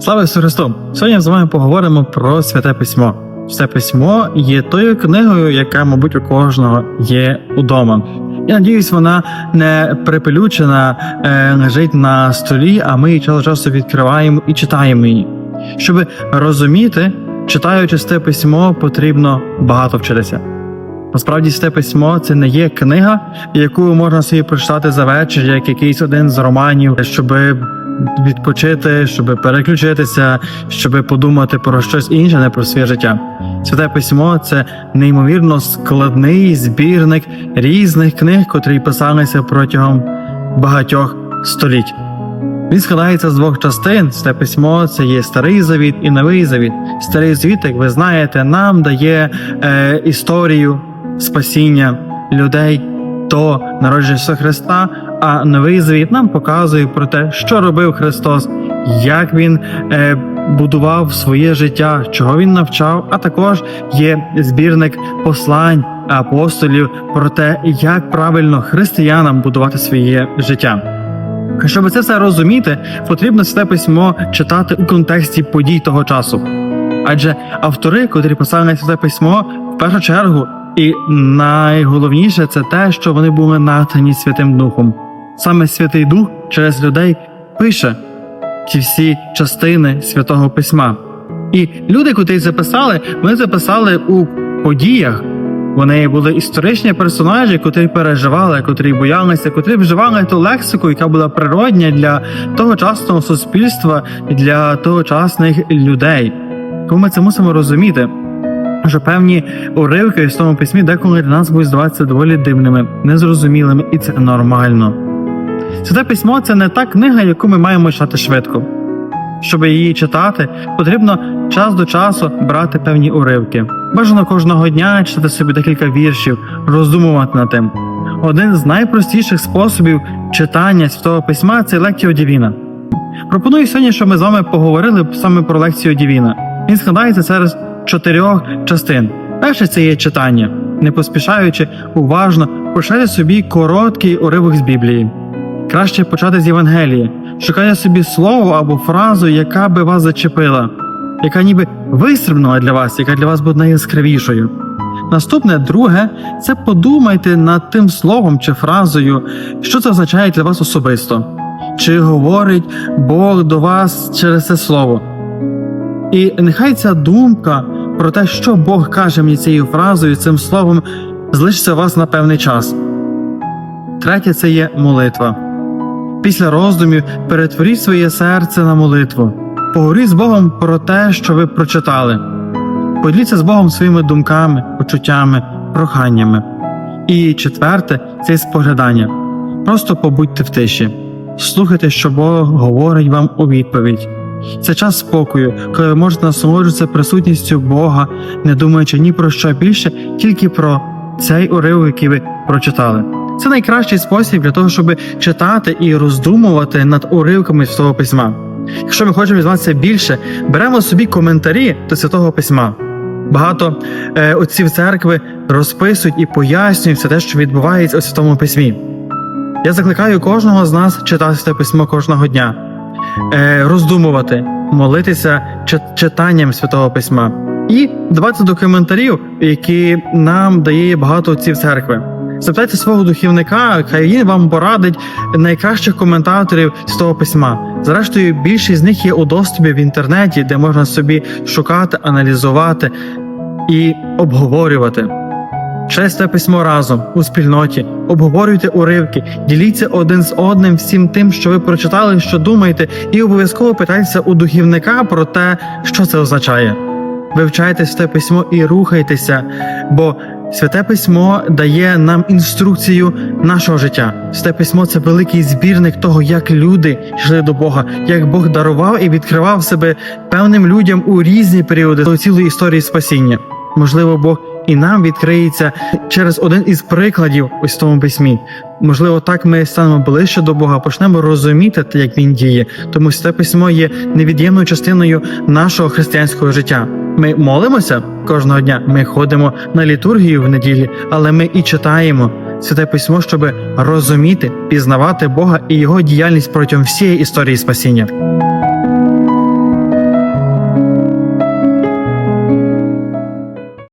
Слава Ісусу Христу! Сьогодні з вами поговоримо про святе письмо. Святе письмо є тою книгою, яка, мабуть, у кожного є удома. Я надіюсь, вона не припелючена, е, лежить на столі, а ми її час часу відкриваємо і читаємо її. Щоб розуміти, читаючи святе письмо, потрібно багато вчитися. Насправді, святе письмо це не є книга, яку можна собі прочитати за вечір, як якийсь один з романів, щоб відпочити, щоб переключитися, щоб подумати про щось інше, не про своє життя. Святе письмо це неймовірно складний збірник різних книг, котрі писалися протягом багатьох століть. Він складається з двох частин. Святе письмо це є старий завіт і новий завіт. Старий завіт, як ви знаєте, нам дає е, історію спасіння людей до народження Христа. А новий завіт нам показує про те, що робив Христос, як він е, будував своє життя, чого він навчав. А також є збірник послань апостолів про те, як правильно християнам будувати своє життя. Щоб це все розуміти, потрібно святе письмо читати у контексті подій того часу. Адже автори, котрі писали на святе письмо, в першу чергу, і найголовніше це те, що вони були натхнені Святим Духом. Саме Святий Дух через людей пише ті всі частини святого письма. І люди, котрі записали, вони записали у подіях. Вони були історичні персонажі, котрі переживали, котрі боялися, котрі вживали ту лексику, яка була природня для тогочасного суспільства, і для тогочасних людей. Тому ми це мусимо розуміти, що певні уривки в тому письмі деколи для нас будуть здаватися доволі дивними, незрозумілими, і це нормально. Святе письмо це не та книга, яку ми маємо читати швидко. Щоб її читати, потрібно час до часу брати певні уривки. Бажано кожного дня читати собі декілька віршів, роздумувати над тим. Один з найпростіших способів читання святого письма це лекціо Дівіна. Пропоную сьогодні, щоб ми з вами поговорили саме про лекцію Дівіна. Він складається серед чотирьох частин. Перше це є читання, не поспішаючи, уважно почати собі короткий уривок з Біблії. Краще почати з Євангелії, шукайте собі слово або фразу, яка би вас зачепила, яка ніби вистрибнула для вас, яка для вас буде найяскравішою. Наступне, друге, це подумайте над тим словом чи фразою, що це означає для вас особисто, чи говорить Бог до вас через це слово. І нехай ця думка про те, що Бог каже мені цією фразою, цим словом, залишиться у вас на певний час. Третє це є молитва. Після роздумів перетворіть своє серце на молитву. Поговоріть з Богом про те, що ви прочитали. Поділіться з Богом своїми думками, почуттями, проханнями. І четверте це споглядання. Просто побудьте в тиші, слухайте, що Бог говорить вам у відповідь. Це час спокою, коли ви можете насолоджуватися присутністю Бога, не думаючи ні про що більше, тільки про цей уривок, який ви прочитали. Це найкращий спосіб для того, щоб читати і роздумувати над уривками святого письма. Якщо ми хочемо дізнатися більше, беремо собі коментарі до святого письма. Багато е, отців церкви розписують і пояснюють все те, що відбувається у святому письмі. Я закликаю кожного з нас читати святе письмо кожного дня, е, роздумувати, молитися чит- читанням святого письма і давати до коментарів, які нам дає багато отців церкви. Запитайте свого духівника, хай він вам порадить найкращих коментаторів з того письма. Зрештою, більшість з них є у доступі в інтернеті, де можна собі шукати, аналізувати і обговорювати. Через те письмо разом у спільноті, обговорюйте уривки, діліться один з одним всім тим, що ви прочитали, що думаєте, і обов'язково питайтеся у духівника про те, що це означає. Вивчайте святе письмо і рухайтеся, бо святе письмо дає нам інструкцію нашого життя. Святе письмо це великий збірник того, як люди йшли до Бога, як Бог дарував і відкривав себе певним людям у різні періоди до цілої історії спасіння. Можливо, Бог і нам відкриється через один із прикладів ось в тому письмі. Можливо, так ми станемо ближче до Бога, почнемо розуміти, як він діє. Тому святе письмо є невід'ємною частиною нашого християнського життя. Ми молимося кожного дня, ми ходимо на літургію в неділі, але ми і читаємо святе письмо, щоб розуміти, пізнавати Бога і його діяльність протягом всієї історії спасіння.